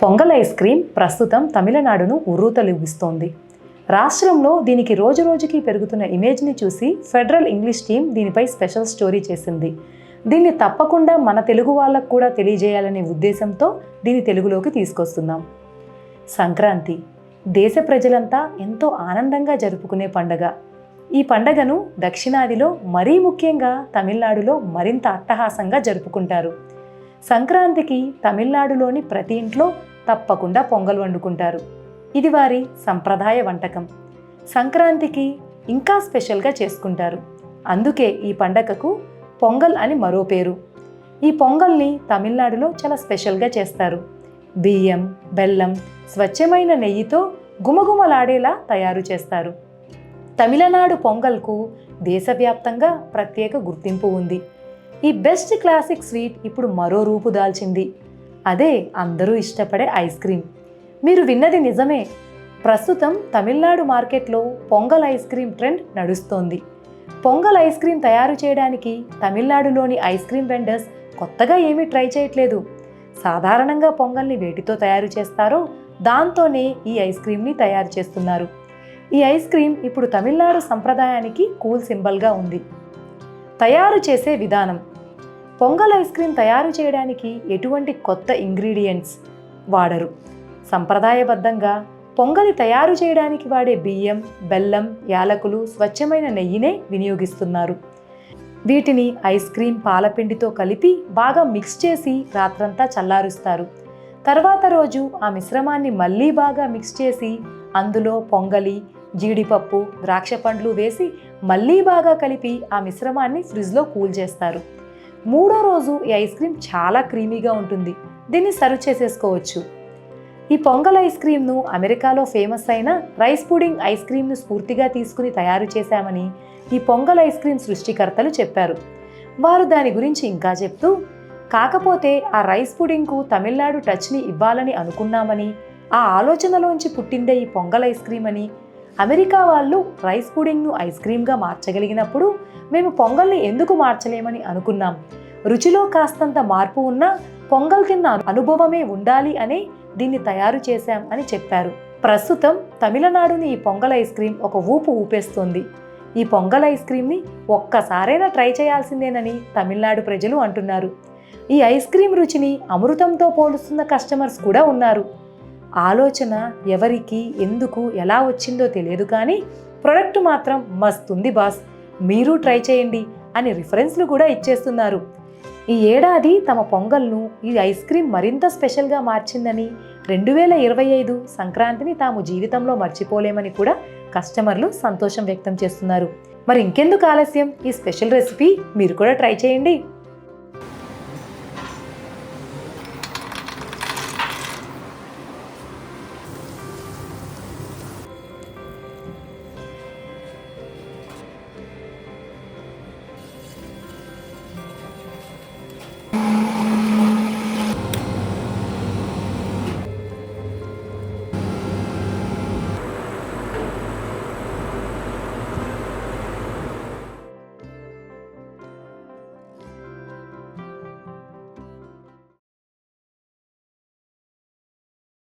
Pongal ice cream ప్రస్తుతం తమిళనాడును ఉర్రూతలిగిస్తోంది రాష్ట్రంలో దీనికి రోజురోజుకి పెరుగుతున్న ఇమేజ్ని చూసి ఫెడరల్ ఇంగ్లీష్ టీం దీనిపై స్పెషల్ స్టోరీ చేసింది. దీన్ని తప్పకుండా మన తెలుగు వాళ్ళకు కూడా తెలియజేయాలనే ఉద్దేశంతో దీన్ని తెలుగులోకి తీసుకొస్తున్నాం. సంక్రాంతి దేశ ప్రజలంతా ఎంతో ఆనందంగా జరుపుకునే పండగ. ఈ పండగను దక్షిణాదిలో మరీ ముఖ్యంగా తమిళనాడులో మరింత అట్టహాసంగా జరుపుకుంటారు. సంక్రాంతికి తమిళనాడులోని ప్రతి ఇంట్లో తప్పకుండా పొంగల్ వండుకుంటారు. ఇది వారి సంప్రదాయ వంటకం. సంక్రాంతికి ఇంకా స్పెషల్గా చేసుకుంటారు. అందుకే ఈ పండగకు పొంగల్ అని మరో పేరు. ఈ పొంగల్ని తమిళనాడులో చాలా స్పెషల్గా చేస్తారు. బియ్యం బెల్లం స్వచ్ఛమైన నెయ్యితో గుమగుమలాడేలా తయారు చేస్తారు. తమిళనాడు పొంగల్కు దేశవ్యాప్తంగా ప్రత్యేక గుర్తింపు ఉంది. ఈ బెస్ట్ క్లాసిక్ స్వీట్ ఇప్పుడు మరో రూపు దాల్చింది. అదే అందరూ ఇష్టపడే ఐస్ క్రీమ్. మీరు విన్నది నిజమే. ప్రస్తుతం తమిళనాడు మార్కెట్లో పొంగల్ ఐస్ క్రీమ్ ట్రెండ్ నడుస్తోంది. పొంగల్ ఐస్ క్రీమ్ తయారు చేయడానికి తమిళనాడులోని ఐస్ క్రీమ్ వెండర్స్ కొత్తగా ఏమీ ట్రై చేయట్లేదు. సాధారణంగా పొంగల్ని వేటితో తయారు చేస్తారో దాంతోనే ఈ ఐస్ క్రీమ్ని తయారు చేస్తున్నారు. ఈ ఐస్ క్రీమ్ ఇప్పుడు తమిళనాడు సంప్రదాయానికి కూల్ సింబల్గా ఉంది. తయారు చేసే విధానం. పొంగల్ ఐస్ క్రీమ్ తయారు చేయడానికి ఎటువంటి కొత్త ఇంగ్రీడియంట్స్ వాడరు. సంప్రదాయబద్ధంగా పొంగలి తయారు చేయడానికి వాడే బియ్యం బెల్లం యాలకులు స్వచ్ఛమైన నెయ్యినే వినియోగిస్తున్నారు. వీటిని ఐస్ క్రీమ్ పాలపిండితో కలిపి బాగా మిక్స్ చేసి రాత్రంతా చల్లారుస్తారు. తర్వాత రోజు ఆ మిశ్రమాన్ని మళ్ళీ బాగా మిక్స్ చేసి అందులో పొంగలి జీడిపప్పు ద్రాక్ష పండ్లు వేసి మళ్ళీ బాగా కలిపి ఆ మిశ్రమాన్ని ఫ్రిడ్జ్లో కూల్ చేస్తారు. మూడో రోజు ఈ ఐస్ క్రీమ్ చాలా క్రీమీగా ఉంటుంది. దీన్ని సర్వ్ చేసేసుకోవచ్చు. ఈ పొంగల్ ఐస్ క్రీమ్ను అమెరికాలో ఫేమస్ అయిన రైస్ పుడింగ్ ఐస్ క్రీమ్ను స్ఫూర్తిగా తీసుకుని తయారు చేశామని ఈ పొంగల్ ఐస్ క్రీమ్ సృష్టికర్తలు చెప్పారు. వారు దాని గురించి ఇంకా చెప్తూ కాకపోతే ఆ రైస్ పుడింగ్కు తమిళనాడు టచ్ని ఇవ్వాలని అనుకున్నామని ఆ ఆలోచనలోంచి పుట్టిందే ఈ పొంగల్ ఐస్ క్రీమ్ అని అమెరికా వాళ్ళు రైస్ పుడింగ్ను ఐస్ క్రీమ్గా మార్చగలిగినప్పుడు మేము పొంగల్ని ఎందుకు మార్చలేమని అనుకున్నాం. రుచిలో కాస్తంత మార్పు ఉన్నా పొంగల్ తిన్న అనుభవమే ఉండాలి అనే దీన్ని తయారు చేశాం అని చెప్పారు. ప్రస్తుతం తమిళనాడుని ఈ పొంగల్ ఐస్ క్రీమ్ ఒక ఊపు ఊపేస్తోంది. ఈ పొంగల్ ఐస్ క్రీమ్ని ఒక్కసారైనా ట్రై చేయాల్సిందేనని తమిళనాడు ప్రజలు అంటున్నారు. ఈ ఐస్ క్రీమ్ రుచిని అమృతంతో పోలుస్తున్న కస్టమర్స్ కూడా ఉన్నారు. ఆలోచన ఎవరికి ఎందుకు ఎలా వచ్చిందో తెలియదు కానీ ప్రొడక్ట్ మాత్రం మస్తుంది బాస్. మీరు ట్రై చేయండి అని రిఫరెన్స్లు కూడా ఇచ్చేస్తున్నారు. ఈ ఏడాది తమ పొంగల్ను ఈ ఐస్ క్రీమ్ మరింత స్పెషల్గా మార్చిందని రెండు వేల ఇరవై ఐదు సంక్రాంతిని తాము జీవితంలో మర్చిపోలేమని కూడా కస్టమర్లు సంతోషం వ్యక్తం చేస్తున్నారు. మరి ఇంకెందుకు ఆలస్యం? ఈ స్పెషల్ రెసిపీ మీరు కూడా ట్రై చేయండి.